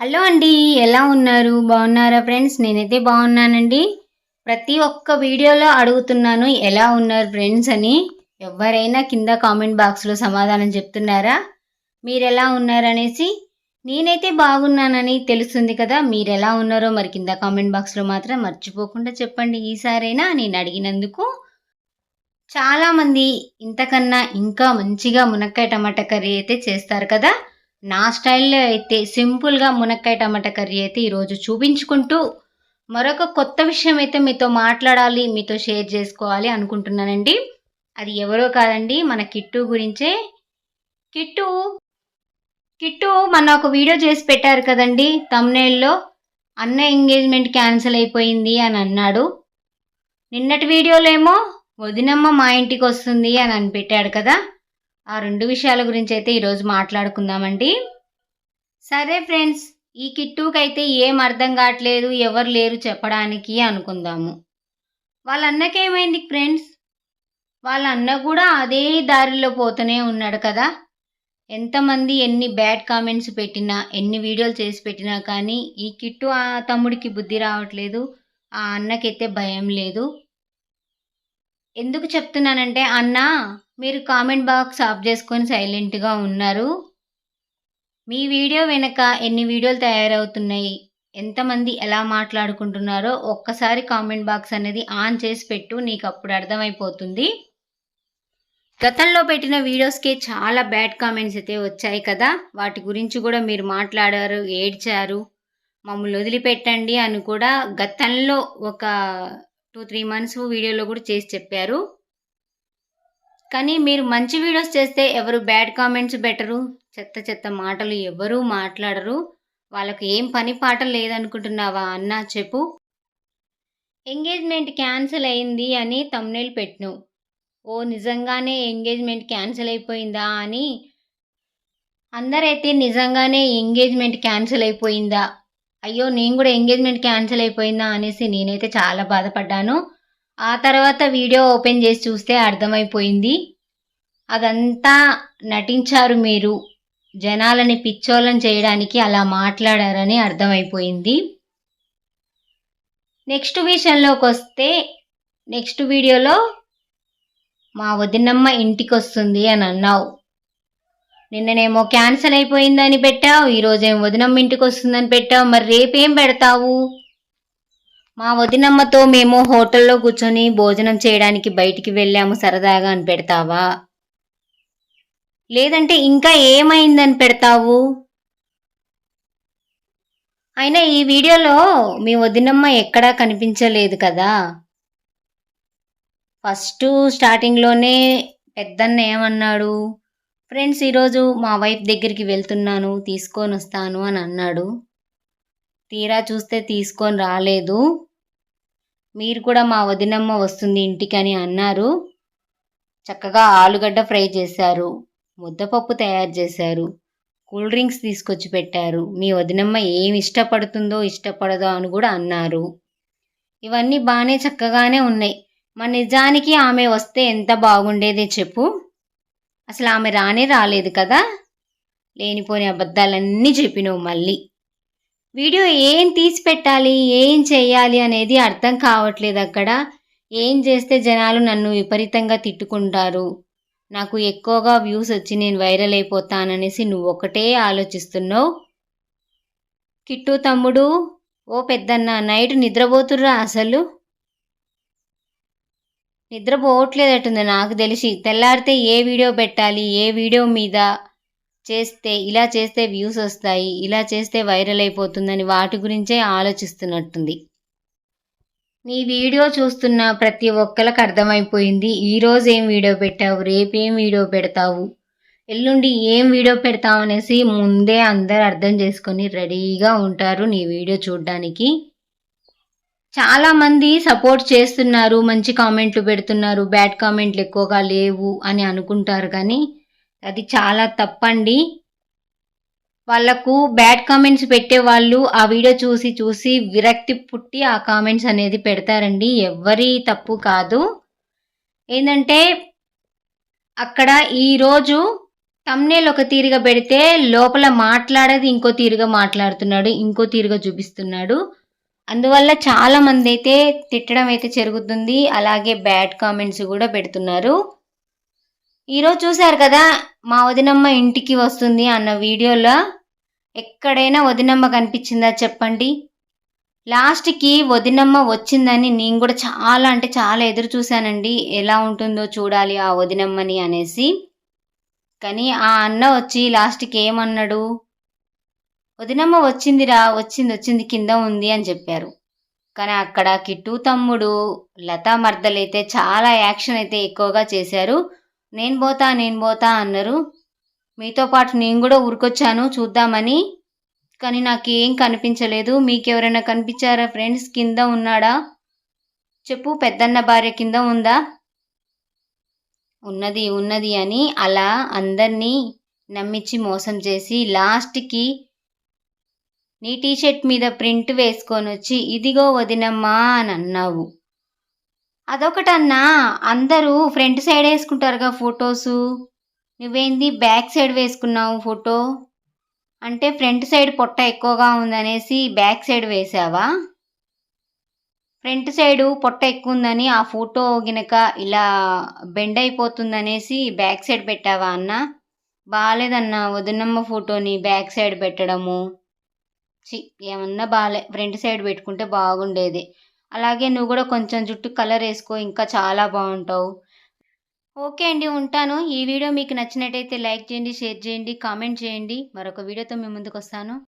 Hello అండి ఎలా ఉన్నారు? బాగున్నారా ఫ్రెండ్స్? నేనైతే బాగున్నానండి. ప్రతి ఒక్క వీడియోలో అడుగుతున్నాను ఎలా ఉన్నారు ఫ్రెండ్స్ అని. ఎవరైనా కింద కామెంట్ బాక్స్లో సమాధానం చెప్తున్నారా? మీరు ఎలా ఉన్నారనేసి. నేనైతే బాగున్నానని తెలుస్తుంది కదా మీరు ఎలా ఉన్నారో మరి కింద కామెంట్ బాక్స్లో మాత్రం మర్చిపోకుండా చెప్పండి. ఈసారైనా నేను అడిగినందుకు చాలామంది ఇంతకన్నా ఇంకా మంచిగా మునక్కాయ టమాటా కర్రీ అయితే చేస్తారు కదా. నా స్టైల్లో అయితే సింపుల్గా మునక్కాయ టమాటా కర్రీ అయితే ఈరోజు చూపించుకుంటూ మరొక కొత్త విషయం అయితే మీతో మాట్లాడాలి మీతో షేర్ చేసుకోవాలి అనుకుంటున్నానండి. అది ఎవరో కాదండి మన కిట్టు గురించే. కిట్టు కిట్టు మన ఒక వీడియో చేసి పెట్టారు కదండి తమ్నేల్లో. అన్న ఎంగేజ్మెంట్ క్యాన్సిల్ అయిపోయింది అని అన్నాడు. నిన్నటి వీడియోలో ఏమో వదినమ్మ మా ఇంటికి వస్తుంది అని అని పెట్టాడు కదా. ఆ రెండు విషయాల గురించి అయితే ఈరోజు మాట్లాడుకుందామండి. సరే ఫ్రెండ్స్ ఈ కిట్టుకైతే ఏం అర్థం కావట్లేదు ఎవరు లేరు చెప్పడానికి అనుకుందాము. వాళ్ళ అన్నకేమైంది ఫ్రెండ్స్? వాళ్ళ అన్న కూడా అదే దారిలో పోతూనే ఉన్నాడు కదా. ఎంతమంది ఎన్ని బ్యాడ్ కామెంట్స్ పెట్టినా ఎన్ని వీడియోలు చేసి పెట్టినా కానీ ఈ కిట్టు ఆ తమ్ముడికి బుద్ధి రావట్లేదు ఆ అన్నకైతే భయం లేదు. ఎందుకు చెప్తున్నానంటే అన్న మీరు కామెంట్ బాక్స్ ఆఫ్ చేసుకొని సైలెంట్గా ఉన్నారు. మీ వీడియో వెనక ఎన్ని వీడియోలు తయారవుతున్నాయి? ఎంతమంది ఎలా మాట్లాడుకుంటున్నారో ఒక్కసారి కామెంట్ బాక్స్ అనేది ఆన్ చేసి పెట్టు నీకు అప్పుడు అర్థమైపోతుంది. గతంలో పెట్టిన వీడియోస్కి చాలా బ్యాడ్ కామెంట్స్ అయితే వచ్చాయి కదా. వాటి గురించి కూడా మీరు మాట్లాడారు ఏడ్చారు. మమ్మల్ని వదిలిపెట్టండి అని కూడా గతంలో ఒక టూ త్రీ మంత్స్ వీడియోలో కూడా చేసి చెప్పారు. కానీ మీరు మంచి వీడియోస్ చేస్తే ఎవరు బ్యాడ్ కామెంట్స్ బెటరు చెత్త చెత్త మాటలు ఎవరూ మాట్లాడరు? వాళ్ళకు ఏం పని పాట లేదనుకుంటున్నావా అన్నా చెప్పు. ఎంగేజ్మెంట్ క్యాన్సిల్ అయింది అని తమ్నేల్ పెట్టినావు ఓ నిజంగానే ఎంగేజ్మెంట్ క్యాన్సిల్ అయిపోయిందా అని? అందరైతే నిజంగానే ఎంగేజ్మెంట్ క్యాన్సిల్ అయిపోయిందా? అయ్యో నేను కూడా ఎంగేజ్మెంట్ క్యాన్సిల్ అయిపోయిందా అనేసి నేనైతే చాలా బాధపడ్డాను. ఆ తర్వాత వీడియో ఓపెన్ చేసి చూస్తే అర్థమైపోయింది. అదంతా నటించారు మీరు. జనాలని పిచ్చోళ్ళని చేయడానికి అలా మాట్లాడారని అర్థమైపోయింది. నెక్స్ట్ విషయంలోకి వస్తే నెక్స్ట్ వీడియోలో మా వదినమ్మ ఇంటికి వస్తుంది అని అన్నావు. నిన్ననేమో క్యాన్సిల్ అయిపోయిందని పెట్టావు ఈరోజేమో వదినమ్మ ఇంటికి వస్తుందని పెట్టావు మరి రేపేం పెడతావు? మా వదినమ్మతో మేము హోటల్లో కూర్చొని భోజనం చేయడానికి బయటికి వెళ్ళాము సరదాగా అని పెడతావా? లేదంటే ఇంకా ఏమైందని పెడతావు? అయినా ఈ వీడియోలో మీ వదినమ్మ ఎక్కడా కనిపించలేదు కదా? ఫస్ట్ స్టార్టింగ్లోనే పెద్దన్న ఏమన్నాడు? ఫ్రెండ్స్ ఈరోజు మా వైఫ్ దగ్గరికి వెళ్తున్నాను తీసుకొని వస్తాను అని అన్నాడు. తీరా చూస్తే తీసుకొని రాలేదు. మీరు కూడా మా వదినమ్మ వస్తుంది ఇంటికని అన్నారు. చక్కగా ఆలుగడ్డ ఫ్రై చేశారు. ముద్దపప్పు తయారు చేశారు. కూల్ డ్రింక్స్ తీసుకొచ్చి పెట్టారు. మీ వదినమ్మ ఏమి ఇష్టపడుతుందో ఇష్టపడదో అని కూడా అన్నారు. ఇవన్నీ బాగానే చక్కగానే ఉన్నాయి. మా నిజానికి ఆమె వస్తే ఎంత బాగుండేదే చెప్పు. అసలు ఆమె రానే రాలేదు కదా? లేనిపోని అబద్ధాలన్నీ చెప్పినావు మళ్ళీ. వీడియో ఏం తీసి పెట్టాలి? ఏం చేయాలి అనేది అర్థం కావట్లేదు అక్కడ. ఏం చేస్తే జనాలు నన్ను విపరీతంగా తిట్టుకుంటారు? నాకు ఎక్కువగా వ్యూస్ వచ్చి నేను వైరల్ అయిపోతాననేసి నువ్వు ఒకటే ఆలోచిస్తున్నావు? కిట్టు తమ్ముడు ఓ పెద్దన్న నైట్ నిద్రపోతుర్రా అసలు? నిద్రపోవట్లేదట్టుంది నాకు తెలిసి. తెల్లారితే ఏ వీడియో పెట్టాలి? ఏ వీడియో మీద? చేస్తే ఇలా చేస్తే వ్యూస్ వస్తాయి ఇలా చేస్తే వైరల్ అయిపోతుందని వాటి గురించే ఆలోచిస్తున్నట్టుంది. నీ వీడియో చూస్తున్న ప్రతి ఒక్కరికి అర్థమైపోయింది. ఈరోజు ఏం వీడియో పెట్టావు? రేపు ఏం వీడియో పెడతావు? ఎల్లుండి ఏం వీడియో పెడతావు అనేసి ముందే అందరు అర్థం చేసుకొని రెడీగా ఉంటారు నీ వీడియో చూడడానికి. చాలామంది సపోర్ట్ చేస్తున్నారు మంచి కామెంట్లు పెడుతున్నారు బ్యాడ్ కామెంట్లు ఎక్కువగా లేవు అని అనుకుంటారు కానీ అది చాలా తప్పండి. వాళ్ళకు బ్యాడ్ కామెంట్స్ పెట్టే వాళ్ళు ఆ వీడియో చూసి చూసి విరక్తి పుట్టి ఆ కామెంట్స్ అనేది పెడతారండి. ఎవరి తప్పు కాదు. ఏంటంటే అక్కడ ఈరోజు తమ్నేల్ ఒక తీరుగా పెడితే లోపల మాట్లాడేది ఇంకో తీరుగా మాట్లాడుతున్నాడు ఇంకో తీరుగా చూపిస్తున్నాడు. అందువల్ల చాలా మంది అయితే తిట్టడం అయితే జరుగుతుంది. అలాగే బ్యాడ్ కామెంట్స్ కూడా పెడుతున్నారు. ఈరోజు చూశారు కదా మా వదినమ్మ ఇంటికి వస్తుంది అన్న వీడియోలో. ఎక్కడైనా వదినమ్మ కనిపించిందా చెప్పండి. లాస్ట్కి వదినమ్మ వచ్చిందని నేను కూడా చాలా అంటే చాలా ఎదురు చూశానండి. ఎలా ఉంటుందో చూడాలి ఆ వదినమ్మని అనేసి. కానీ ఆ అన్న వచ్చి లాస్ట్కి ఏమన్నాడు? వదినమ్మ వచ్చిందిరా వచ్చింది వచ్చింది కింద ఉంది అని చెప్పారు. కానీ అక్కడ కిట్టు తమ్ముడు లతా మర్దలైతే చాలా యాక్షన్ అయితే ఎక్కువగా చేశారు. నేను పోతా నేను పోతా అన్నారు. మీతో పాటు నేను కూడా ఊరికొచ్చాను చూద్దామని. కానీ నాకు ఏం కనిపించలేదు. మీకు ఎవరైనా కనిపించారా ఫ్రెండ్స్ కింద ఉన్నాడా? చెప్పు పెద్దన్న భార్య కింద ఉందా? ఉన్నది ఉన్నది అని అలా అందరినీ నమ్మించి మోసం చేసి లాస్ట్కి నీ టీషర్ట్ మీద ప్రింట్ వేసుకొని వచ్చి ఇదిగో వదినమ్మా అని అన్నావు. అదొకటన్నా అందరూ ఫ్రంట్ సైడ్ వేసుకుంటారుగా ఫొటోసు. నువ్వేంది బ్యాక్ సైడ్ వేసుకున్నావు ఫోటో? అంటే ఫ్రంట్ సైడ్ పొట్ట ఎక్కువగా ఉందనేసి బ్యాక్ సైడ్ వేసావా? ఫ్రంట్ సైడు పొట్ట ఎక్కువ ఉందని ఆ ఫోటో గినక ఇలా బెండ్ అయిపోతుందనేసి బ్యాక్ సైడ్ పెట్టావా అన్న? బాగాలేదన్న వదినమ్మ ఫోటోని బ్యాక్ సైడ్ పెట్టడము. చి ఏమన్నా బాగాలే ఫ్రంట్ సైడ్ పెట్టుకుంటే బాగుండేది. అలాగే నువ్వు కూడా కొంచెం జుట్టు కలర్ వేసుకో ఇంకా చాలా బాగుంటావు. ఓకే అండి ఉంటాను. ఈ వీడియో మీకు నచ్చినట్టయితే లైక్ చేయండి షేర్ చేయండి కామెంట్ చేయండి. మరొక వీడియోతో మీ ముందుకు వస్తాను.